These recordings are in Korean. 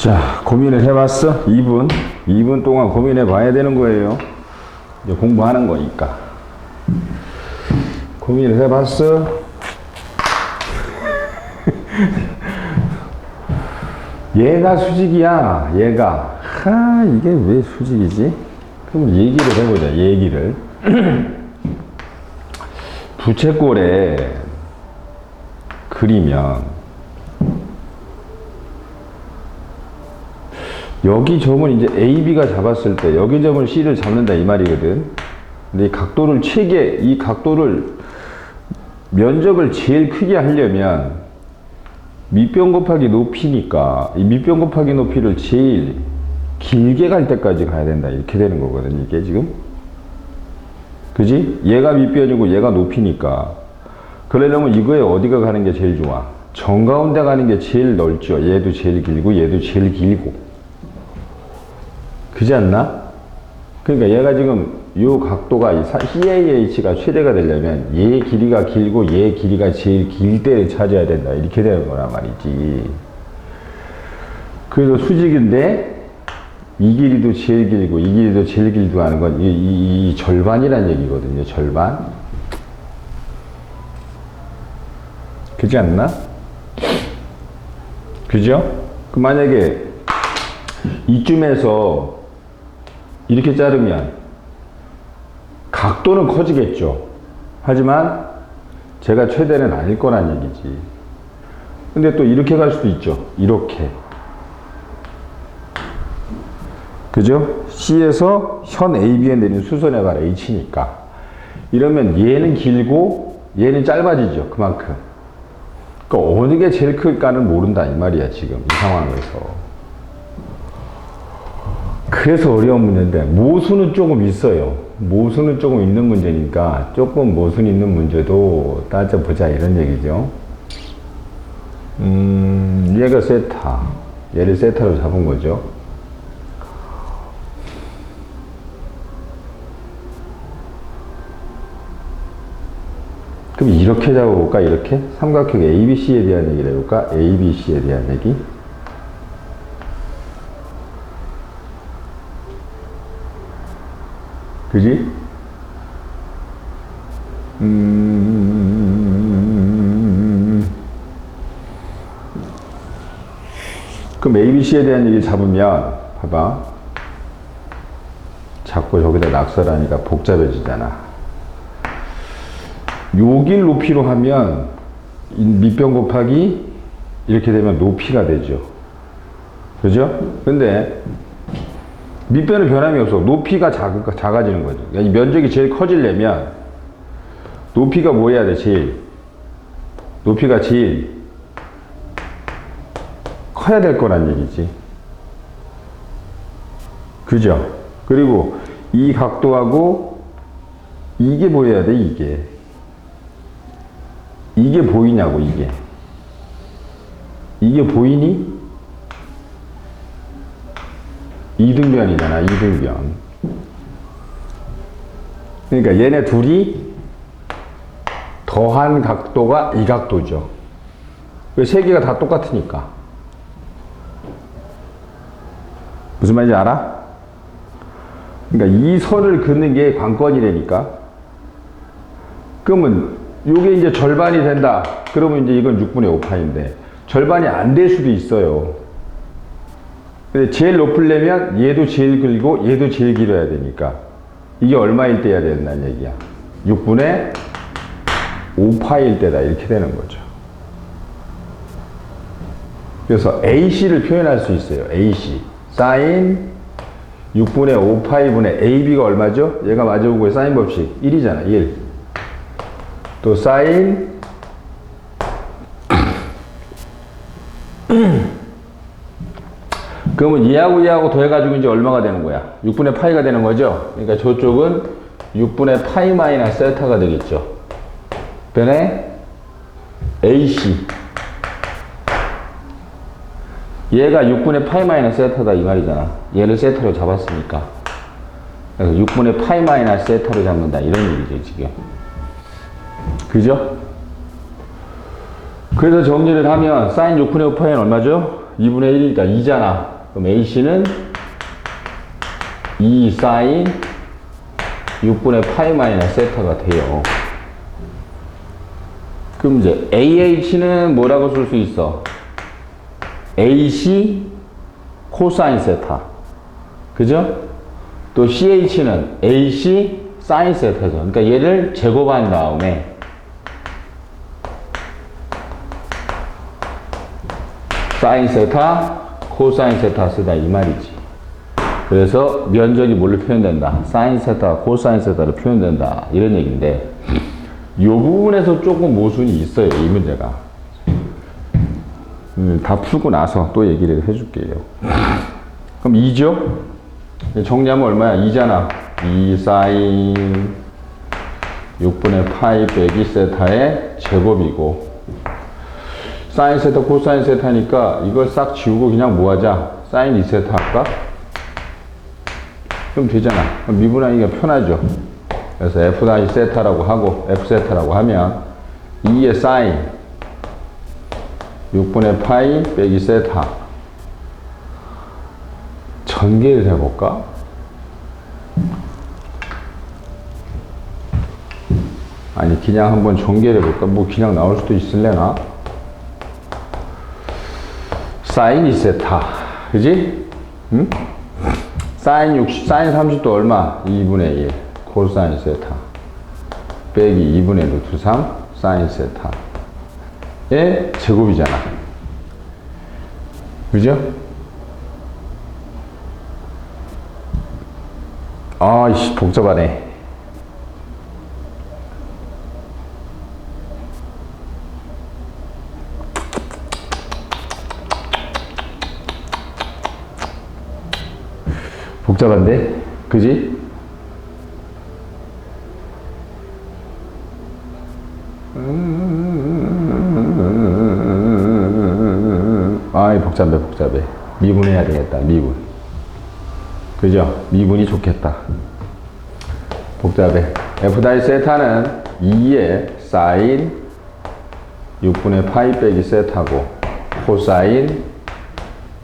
자, 고민을 해봤어? 2분? 2분 동안 고민해 봐야 되는 거예요. 이제 공부하는 거니까. 고민을 해봤어? 얘가 수직이야, 얘가. 하, 이게 왜 수직이지? 그럼 얘기를 해보자, 얘기를. 부채꼴에 그리면 여기 점은 이제 AB가 잡았을 때 여기 점을 C를 잡는다 이 말이거든. 근데 이 각도를 최게 이 각도를 면적을 제일 크게 하려면 밑변 곱하기 높이니까 이 밑변 곱하기 높이를 제일 길게 갈 때까지 가야 된다 이렇게 되는 거거든 이게 지금 그지? 얘가 밑변이고 얘가 높이니까 그러려면 이거에 어디가 가는 게 제일 좋아? 정가운데 가는 게 제일 넓죠 얘도 제일 길고 얘도 제일 길고 그지 않나? 그러니까 얘가 지금 요 각도가 이 사- CAH가 최대가 되려면 얘 길이가 길고 얘 길이가 제일 길 때를 찾아야 된다 이렇게 되는 거란 말이지 그래서 수직인데 이 길이도 제일 길고 이 길이도 제일 길고 하는 건 이, 이, 이 절반이란 얘기거든요 절반 그지 않나? 그죠? 그 만약에 이쯤에서 이렇게 자르면 각도는 커지겠죠. 하지만 제가 최대는 아닐 거란 얘기지. 근데 또 이렇게 갈 수도 있죠. 이렇게. 그죠? C에서 현 AB에 내린 수선의 발 H니까. 이러면 얘는 길고 얘는 짧아지죠. 그만큼. 그러니까 어느 게 제일 클까는 모른다 이 말이야 지금 이 상황에서. 그래서 어려운 문제인데 모수는 조금 있어요. 모수는 조금 있는 문제니까 조금 모순 있는 문제도 따져보자 이런 얘기죠. 음, 얘가 세타. 얘를 세타로 잡은 거죠. 그럼 이렇게 잡아볼까? 이렇게? 삼각형 ABC에 대한 얘기를 해볼까? ABC에 대한 얘기? 그지? 음... 그럼 ABC에 대한 얘기 잡으면, 봐봐. 자꾸 저기다 낙설하니까 복잡해지잖아. 요길 높이로 하면, 이 밑변 곱하기 이렇게 되면 높이가 되죠. 그죠? 근데, 밑변은 변함이 없어. 높이가 작, 작아지는 거죠. 그러니까 이 면적이 제일 커지려면 높이가 뭐 해야 돼, 제일? 높이가 제일 커야 될 거란 얘기지. 그죠? 그리고 이 각도하고 이게 보여야 돼, 이게. 이게 보이냐고, 이게. 이게 보이니? 이등변이잖아, 이등변. 그러니까 얘네 둘이 더한 각도가 이 각도죠. 그세 개가 다 똑같으니까. 무슨 말인지 알아? 그러니까 이 선을 긋는 게 관건이라니까. 그러면 요게 이제 절반이 된다. 그러면 이제 이건 6분의 5파인데 절반이 안 될 수도 있어요. 근데 제일 높으려면 얘도 제일 길고 얘도 제일 길어야 되니까. 이게 얼마일 때야 된다는 얘기야. 6분의 5파일 때다. 이렇게 되는 거죠. 그래서 AC를 표현할 수 있어요. AC 사인 6분의 5파이분의 AB가 얼마죠? 얘가 마주보고의 사인 법칙. 1이잖아. 1. 또 사인 그러면 얘하고 얘하고 더해가지고 이제 얼마가 되는 거야? 6분의 파이가 되는 거죠? 그러니까 저쪽은 6분의 파이 마이너스 세타가 되겠죠. 변에 AC. 얘가 6분의 파이 마이너스 세타다 이 말이잖아. 얘를 세타로 잡았으니까. 그래서 6분의 파이 마이너스 세타로 잡는다 이런 얘기죠 지금. 그죠? 그래서 정리를 하면 사인 6분의 5파이는 얼마죠? 2분의 1이니까 2잖아. 그럼 AC는 2 사인 6분의 파이 마이너스 세타가 돼요. 그럼 이제 AH는 뭐라고 쓸 수 있어? AC 코사인 세타. 그죠? 또 CH는 AC 사인 세타죠. 그러니까 얘를 제곱한 다음에 사인 세타, 코사인 세타 쓰다 이 말이지. 그래서 면적이 뭘로 표현된다? 사인 세타, 코사인 세타로 표현된다. 이런 얘기인데 이 부분에서 조금 모순이 있어요. 이 문제가. 음, 다 풀고 나서 또 얘기를 해줄게요. 그럼 2죠? 정리하면 얼마야? 2잖아. 2 사인 6분의 파이 빼기 세타의 제곱이고 사인 세타, 코사인 세타니까 이걸 싹 지우고 그냥 뭐 하자? 사인 2세타 할까? 그럼 되잖아. 그럼 미분하기가 편하죠. 그래서 f 다시 세타라고 하고 f 세타라고 하면 2의 사인 6분의 파이 빼기 세타 전개를 해볼까? 아니 그냥 한번 전개를 해볼까? 뭐 그냥 나올 수도 있을래나? 사인 2세타 그지? 응? 사인 60, 사인 30도 얼마? 2분의 1 코사인 세타 빼기 2분의 루트 3 사인 세타의 제곱이잖아 그죠? 아이씨 복잡하네 복잡한데? 그지? 아이 복잡해 복잡해 미분해야 되겠다 미분 그죠? 미분이 좋겠다 복잡해 f 다이 세타는 2의 사인 6분의 파이 빼기 세타고 코사인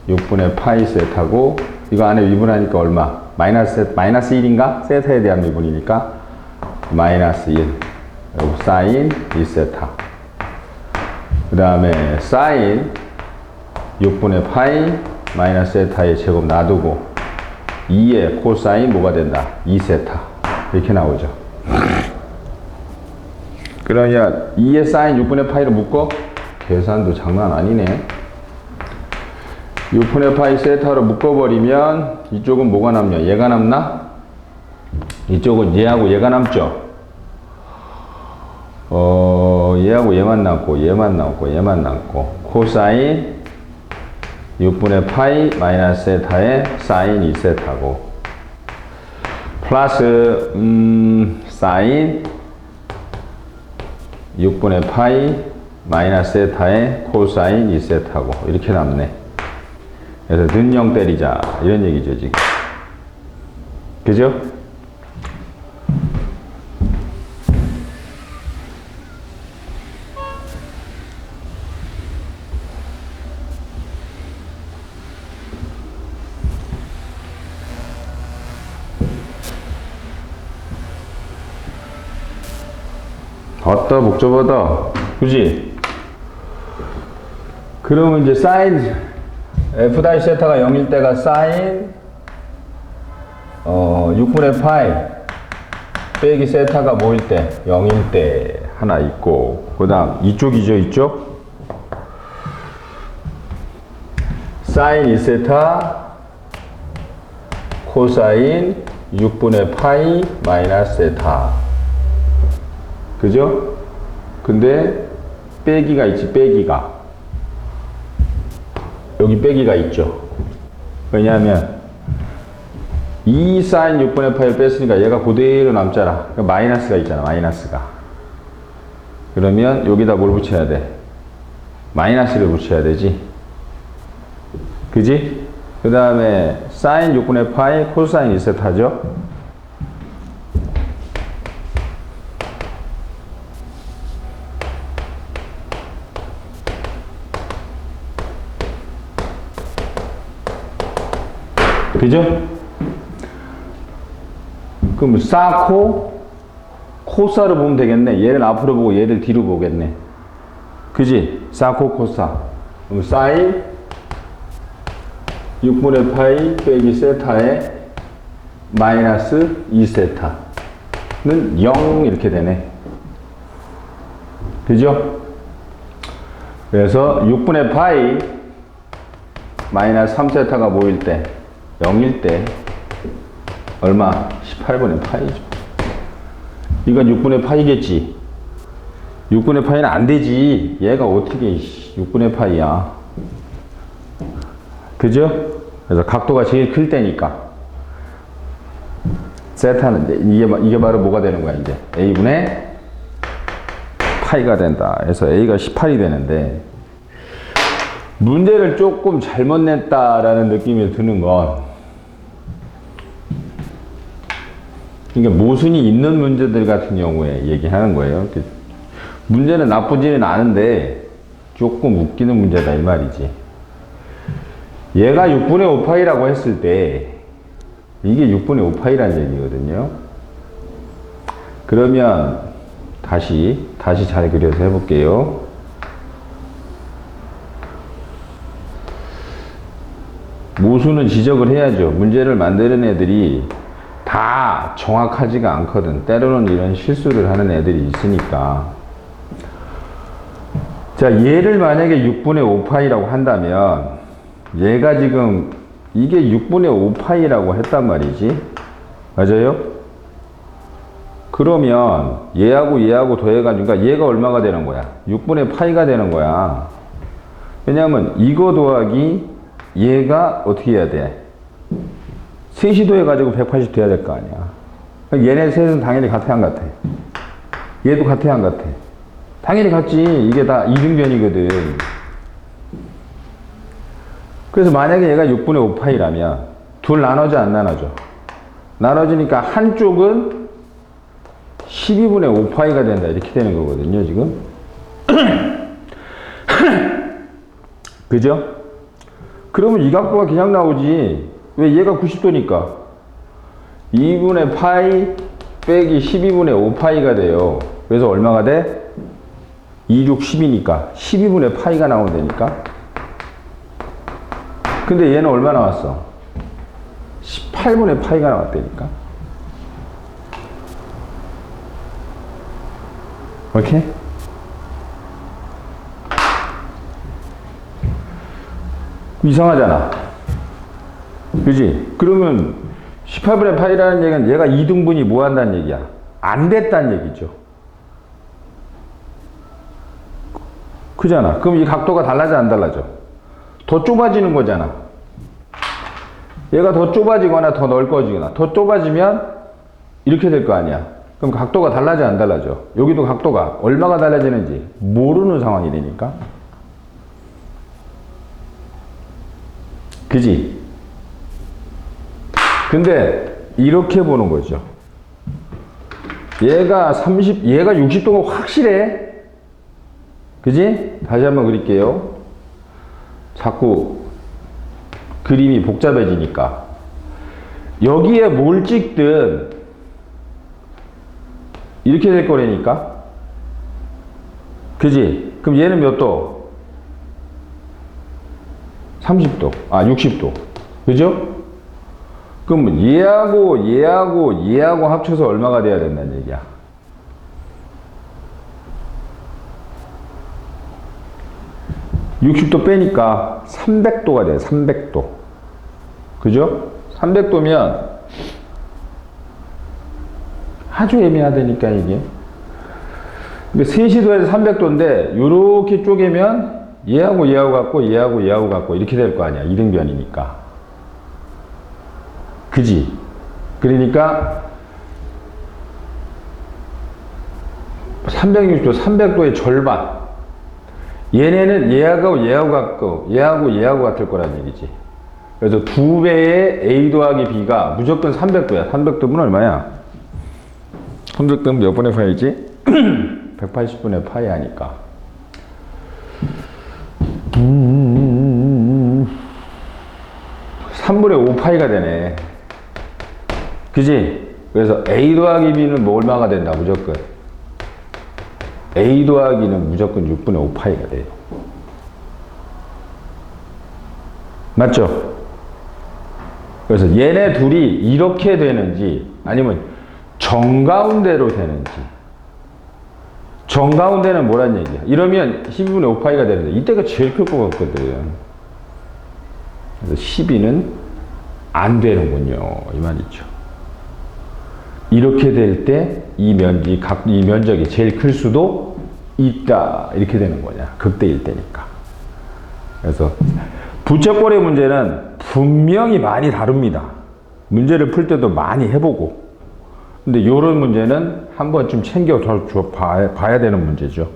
6분의 파이 세타고 이거 안에 미분하니까 얼마? 마이너스, 마이너스 1인가? 세타에 대한 미분이니까 마이너스 1 그리고 사인 2세타 그 다음에 사인 6분의 파이 마이너스 세타의 제곱 놔두고 2의 코사인 뭐가 된다? 2세타 이렇게 나오죠 그러냐 2의 사인 6분의 파이로 묶어? 계산도 장난 아니네 6분의 파이 세타로 묶어버리면 이쪽은 뭐가 남냐? 얘가 남나? 이쪽은 얘하고 얘가 남죠? 어, 얘하고 얘만 남고, 얘만 남고, 얘만 남고. 코사인 6분의 파이 마이너스 세타의 사인 2세타고. 플러스, 음, 사인 6분의 파이 마이너스 세타의 코사인 2세타고. 이렇게 남네. 그래서 는영 때리자 이런 얘기죠 지금 그죠? 어따 복잡하다 그지? 그러면 이제 사인 f 다이 세타가 0일 때가 사인 어 6분의 파이 빼기 세타가 뭐일 때? 0일 때 하나 있고 그 다음 이쪽이죠 이쪽 사인 2세타 코사인 6분의 파이 마이너스 세타 그죠? 근데 빼기가 있지 빼기가 여기 빼기가 있죠. 왜냐하면 2 사인 6분의 파이를 뺐으니까 얘가 그대로 남잖아. 그러니까 마이너스가 있잖아. 마이너스가. 그러면 여기다 뭘 붙여야 돼? 마이너스를 붙여야 되지. 그지? 그 다음에 사인 6분의 파이 코사인 2세타죠. 그죠? 그럼 사코 코사를 보면 되겠네. 얘를 앞으로 보고 얘를 뒤로 보겠네. 그지? 사코 코사. 그럼 사인 6분의 파이 빼기 세타에 마이너스 2세타는 0 이렇게 되네. 그죠? 그래서 6분의 파이 마이너스 3세타가 모일 때 0일 때 얼마? 18분의 파이죠. 이건 6분의 파이겠지. 6분의 파이는 안 되지. 얘가 어떻게 6분의 파이야. 그죠? 그래서 각도가 제일 클 때니까. 세타는 이게, 바- 이게 바로 뭐가 되는 거야, 이제. A분의 파이가 된다. 그래서 A가 18이 되는데, 문제를 조금 잘못 냈다라는 느낌이 드는 건, 그러니까 모순이 있는 문제들 같은 경우에 얘기하는 거예요. 이렇게 문제는 나쁘지는 않은데, 조금 웃기는 문제다, 이 말이지. 얘가 6분의 5파이라고 했을 때, 이게 6분의 5파이라는 얘기거든요. 그러면, 다시, 다시 잘 그려서 해볼게요. 모수는 지적을 해야죠. 문제를 만드는 애들이 다 정확하지가 않거든. 때로는 이런 실수를 하는 애들이 있으니까. 자, 얘를 만약에 6분의 5파이라고 한다면, 얘가 지금, 이게 6분의 5파이라고 했단 말이지. 맞아요? 그러면, 얘하고 얘하고 더해가지고, 그러니까 얘가 얼마가 되는 거야? 6분의 파이가 되는 거야. 왜냐면, 이거 더하기 얘가 어떻게 해야 돼? 셋이 더해가지고 180 돼야 될 거 아니야. 그러니까 얘네 셋은 당연히 같아, 안 같아? 얘도 같아, 안 같아? 당연히 같지. 이게 다 이등변이거든. 그래서 만약에 얘가 6분의 5파이라면 둘 나눠져 안 나눠져? 나눠지니까 한쪽은 12분의 5파이가 된다. 이렇게 되는 거거든요, 지금. 그죠? 그러면 이 각도가 그냥 나오지. 왜 얘가 90도니까. 2분의 파이 빼기 12분의 5파이가 돼요. 그래서 얼마가 돼? 2, 6, 10이니까 12분의 파이가 나온다니까. 근데 얘는 얼마 나왔어? 18분의 파이가 나왔다니까. 오케이? 이상하잖아. 그지? 그러면 18분의 파이라는 얘기는 얘가 2등분이 뭐 한다는 얘기야? 안 됐다는 얘기죠. 그잖아. 그럼 이 각도가 달라져 안 달라져? 더 좁아지는 거잖아. 얘가 더 좁아지거나 더 넓어지거나 더 좁아지면 이렇게 될 거 아니야. 그럼 각도가 달라져 안 달라져? 여기도 각도가 얼마가 달라지는지 모르는 상황이 되니까. 그지? 근데 이렇게 보는 거죠. 얘가 30, 얘가 60도가 확실해. 그지? 다시 한번 그릴게요. 자꾸 그림이 복잡해지니까. 여기에 뭘 찍든 이렇게 될 거라니까. 그지? 그럼 얘는 몇 도? 30도. 아, 60도. 그죠? 그럼 얘하고 얘하고 얘하고 합쳐서 얼마가 돼야 된다는 얘기야? (60도) 빼니까 (300도가) 돼 (300도) 그죠? (300도면) 아주 애매하다니까 이게. 근데 세시도에서 300도인데 요렇게 쪼개면 얘하고 얘하고 같고 얘하고 얘하고 같고 이렇게 될 거 아니야 이등변이니까 그지? 그러니까 360도, 300도의 절반. 얘네는 얘하고 얘하고 같고 얘하고 얘하고 같을 거란 얘기지. 그래서 두 배의 A 더하기 B가 무조건 300도야. 300도면 얼마야? 300도면 몇 분의 파이지? 180분의 파이 하니까. 3분의 5파이가 되네. 그지? 그래서 A 더하기 B는 뭐 얼마가 된다, 무조건. A 더하기는 무조건 6분의 5파이가 돼요. 맞죠? 그래서 얘네 둘이 이렇게 되는지 아니면 정가운데로 되는지 정가운데는 뭐란 얘기야? 이러면 12분의 5파이가 되는데 이때가 제일 클 것 같거든. 그래서 12는 안 되는군요. 이 말이죠. 이렇게 될 때 이 면적, 각, 이 면적이 제일 클 수도 있다. 이렇게 되는 거냐. 극대일 때니까. 그래서 부채꼴의 문제는 분명히 많이 다릅니다. 문제를 풀 때도 많이 해보고. 근데 이런 문제는 한 번쯤 챙겨 줘 봐야, 봐야 되는 문제죠.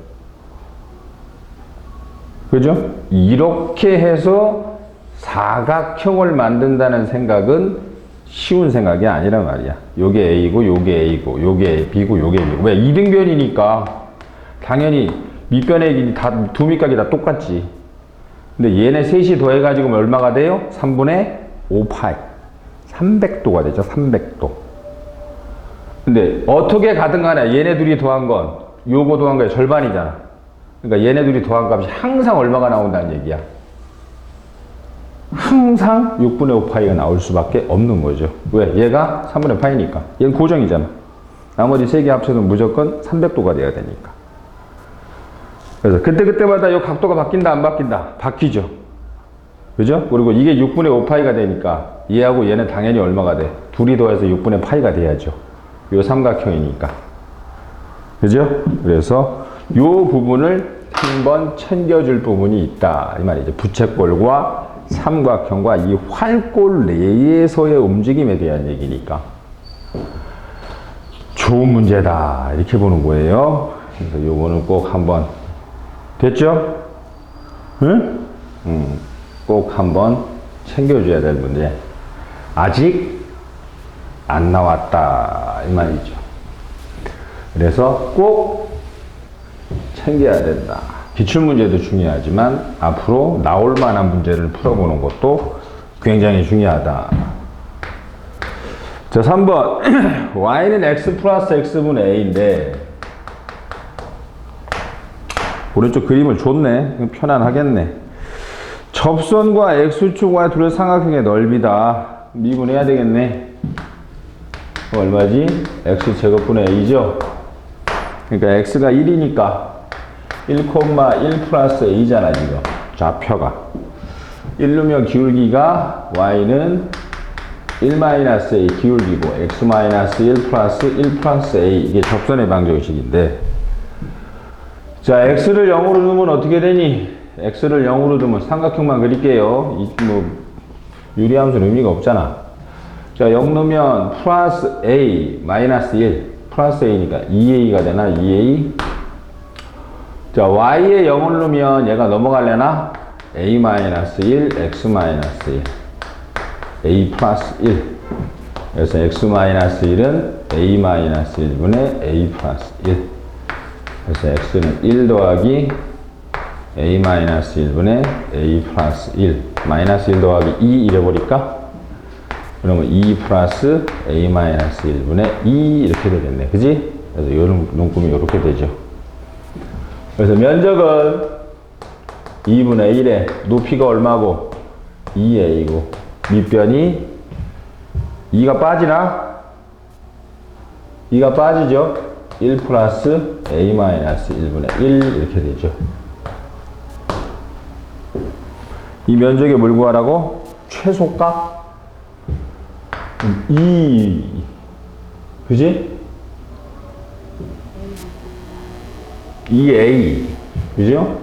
그죠? 이렇게 해서 사각형을 만든다는 생각은 쉬운 생각이 아니란 말이야. 요게 A고, 요게 A고, 요게 B고, 요게 B고. 왜? 이등변이니까. 당연히 밑변의 다, 두 밑각이 다 똑같지. 근데 얘네 셋이 더해가지고 얼마가 돼요? 3분의 5파이. 300도가 되죠, 300도. 근데 어떻게 가든 간에 얘네 둘이 더한 건 요거 더한 거의 절반이잖아. 그러니까 얘네 둘이 더한 값이 항상 얼마가 나온다는 얘기야. 항상 6분의 5파이가 나올 수밖에 없는 거죠. 왜? 얘가 3분의 파이니까. 얘는 고정이잖아. 나머지 세 개 합쳐도 무조건 300도가 돼야 되니까. 그래서 그때그때마다 이 각도가 바뀐다, 안 바뀐다? 바뀌죠. 그죠? 그리고 이게 6분의 5파이가 되니까 얘하고 얘는 당연히 얼마가 돼? 둘이 더해서 6분의 파이가 돼야죠. 요 삼각형이니까. 그죠? 그래서 요 부분을 한번 챙겨줄 부분이 있다. 이 말이죠. 부채꼴과 삼각형과 이 활골 내에서의 움직임에 대한 얘기니까. 좋은 문제다. 이렇게 보는 거예요. 그래서 요거는 꼭 한번 됐죠? 응? 음, 꼭 한번 챙겨줘야 될 문제. 아직 안 나왔다. 이 말이죠. 그래서 꼭 챙겨야 된다. 기출 문제도 중요하지만 앞으로 나올 만한 문제를 풀어보는 것도 굉장히 중요하다. 자, 3번. y는 x 플러스 x분의 a인데, 오른쪽 그림을 줬네. 편안하겠네. 접선과 x축과 둘의 삼각형의 넓이다. 미분해야 되겠네. 얼마지? x제곱분의 a죠? 그러니까 x가 1이니까 1,1 플러스 a잖아 지금. 좌표가. 1루면 기울기가 y는 1 마이너스 a 기울기고 x 마이너스 1 플러스 1 플러스 a 이게 접선의 방정식인데. 자 x를 0으로 두면 어떻게 되니? x를 0으로 두면 삼각형만 그릴게요. 이 뭐 유리함수는 의미가 없잖아. 자 0 넣으면 플러스 a 마이너스 1 플러스 a니까 2a가 되나? 2a 자, y에 0을 넣으면 얘가 넘어갈래나? a 마이너스 1, x 마이너스 1, a 플러스 1. 그래서 x 마이너스 1은 a 마이너스 1분의 a 플러스 1. 그래서 x는 1 더하기 a 마이너스 1분의 a 플러스 1. 마이너스 1 더하기 2 이래버릴까? 그러면 2 플러스 a 마이너스 1분의 2 이렇게 되겠네. 그지? 그래서 이런 눈금이 이렇게 되죠. 그래서 면적은 2분의 1에 높이가 얼마고? 2a이고 밑변이 2가 빠지나? 2가 빠지죠? 1 플러스 a 마이너스 1분의 1 이렇게 되죠. 이 면적에 뭘 구하라고? 최소값 2 그지? 2a 그죠?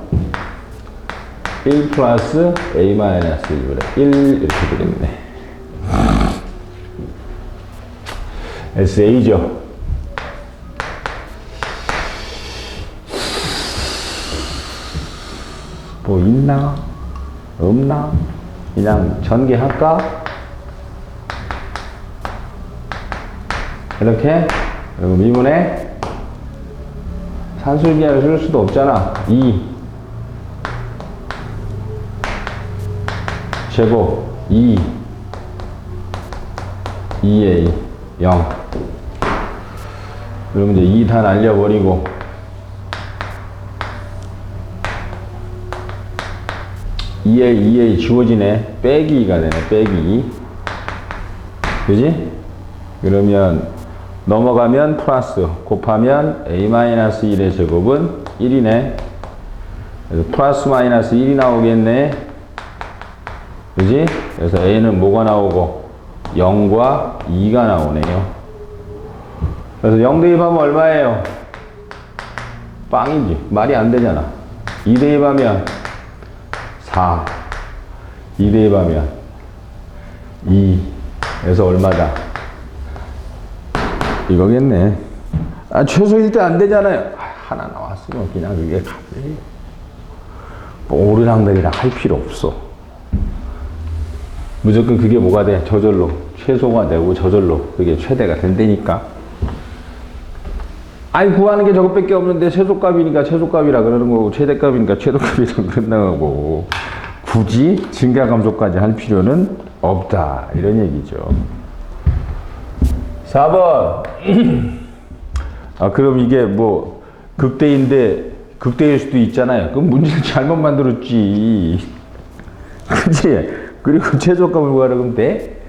1 플러스 a 마이너스 1분의 1 이렇게 되겠네 SA죠 뭐 있나? 없나? 그냥 전개할까? 이렇게 그리고 미분에 산술기하를 쓸 수도 없잖아. 2 제곱 2 2A 0 그럼 이제 2 다 날려버리고. 2A 2A 지워지네. 빼기 2가 되네. 빼기. 2 그지? 그러면 넘어가면 플러스 곱하면 a-1의 제곱은 1이네. 그래서 플러스 마이너스 1이 나오겠네. 그지? 그래서 a는 뭐가 나오고? 0과 2가 나오네요. 그래서 0 대입하면 얼마예요? 빵이지. 말이 안 되잖아. 2 대입하면 4 2 대입하면 2 그래서 얼마다? 이거겠네. 아, 최소 1대 안 되잖아요. 아, 하나 나왔으면 그냥 그게 값이에요. 뭐 오르락 내리락 할 필요 없어. 무조건 그게 뭐가 돼? 저절로. 최소가 되고 저절로 그게 최대가 된다니까. 아니, 구하는 게 저것밖에 없는데 최소값이니까 최소값이라 그러는 거고 최대값이니까 최소값이라 그런다는 거고 굳이 증가 감소까지 할 필요는 없다. 이런 얘기죠. 4번. 아, 그럼 이게 뭐, 극대인데, 극대일 수도 있잖아요. 그럼 문제를 잘못 만들었지. 그치? 그리고 최저값을 구하려면 돼?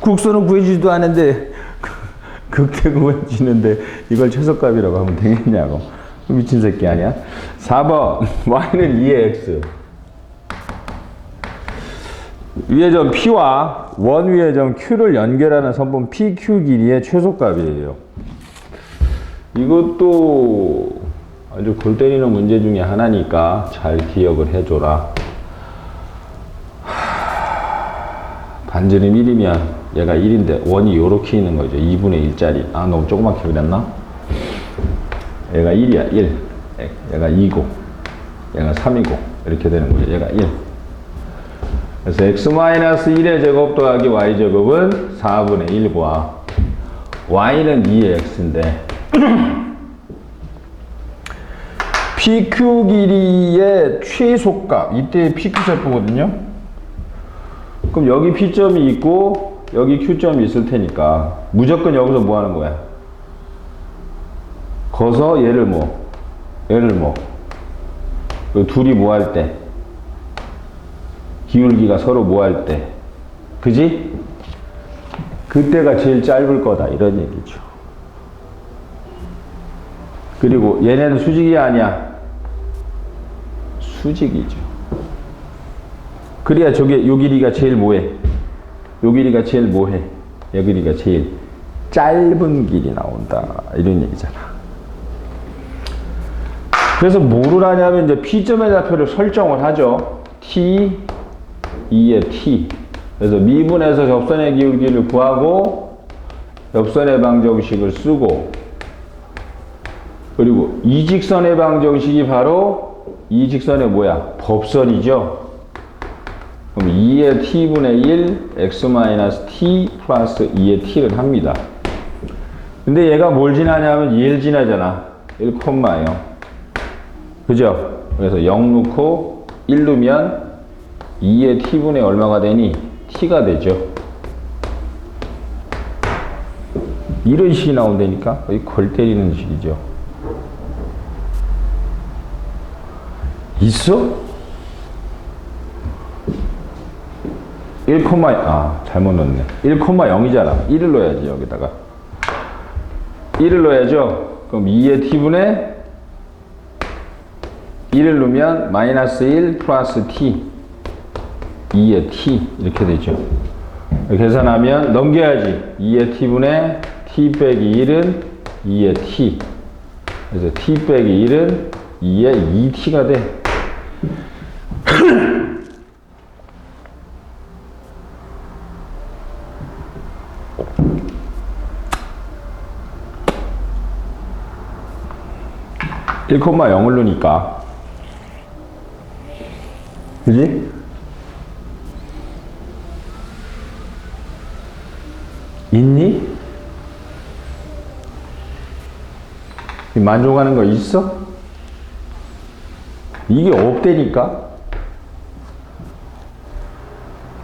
국소는 구해주지도 않은데, 극대 구해지는데, 이걸 최저값이라고 하면 되겠냐고. 미친 새끼 아니야? 4번. y는 2의 x. 점 P와 원 위의 점 Q를 연결하는 선분 PQ 길이의 최소값이에요. 이것도 아주 골 때리는 문제 중에 하나니까 잘 기억을 해줘라. 반지름 1이면 얘가 1인데 원이 요렇게 있는 거죠. 2분의 1짜리. 아 너무 조그맣게 그렸나? 얘가 1이야 1. 얘가 2고 얘가 3이고 이렇게 되는 거죠. 얘가 1. 그래서 x-1의 제곱 더하기 y 제곱은 4분의 1과 y는 2의 x인데 PQ 길이의 최소값 이때 PQ 세포거든요. 그럼 여기 P점이 있고 여기 Q점이 있을 테니까 무조건 여기서 뭐 하는 거야? 거서 얘를 뭐 얘를 뭐그 둘이 뭐 할 때? 기울기가 서로 뭐할 때. 그지? 그때가 제일 짧을 거다. 이런 얘기죠. 그리고 얘네는 수직이 아니야. 수직이죠. 그래야 저게 요 길이가 제일 뭐해? 요 길이가 제일 뭐해? 요 길이가 제일 짧은 길이 나온다. 이런 얘기잖아. 그래서 뭐를 하냐면 이제 P점의 좌표를 설정을 하죠. T, 2의 T. 그래서 미분에서 접선의 기울기를 구하고 접선의 방정식을 쓰고 그리고 이 직선의 방정식이 바로 이 직선의 뭐야? 법선이죠. 그럼 2의 t분의 1 x-t 플러스 2의 t를 합니다. 근데 얘가 뭘 지나냐면 1 지나잖아. 1,0. 그죠? 그래서 0 넣고 1 넣으면 2의 t분의 얼마가 되니? t가 되죠. 이런 식이 나온다니까? 거의 골 때리는 식이죠. 있어? 1, 아, 잘못 넣었네. 1,0이잖아. 1을 넣어야지, 여기다가. 1을 넣어야죠. 그럼 2의 t분의 1을 넣으면 마이너스 1 플러스 t 2의 t 이렇게 되죠. 계산하면 넘겨야지. 2의 t분의 t 빼기 1은 2의 t 그래서 t 빼기 1은 2의 2t가 돼. 일 콤마 0을 넣으니까 그지? 있니? 만족하는 거 있어? 이게 없대니까.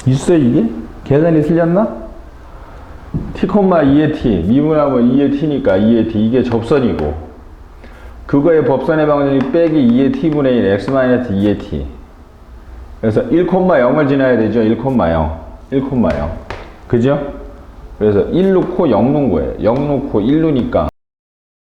있어 이게? 계산이 틀렸나? t, 2의 t 미분하면 2의 t니까 2의 t 이게 접선이고 그거의 법선의 방정이 빼기 2의 t분의 1 X-EAT 그래서 1,0을 지나야 되죠 1,0 1,0 그죠? 그래서 1 놓고 0 놓은 거예요. 0 놓고 1 놓으니까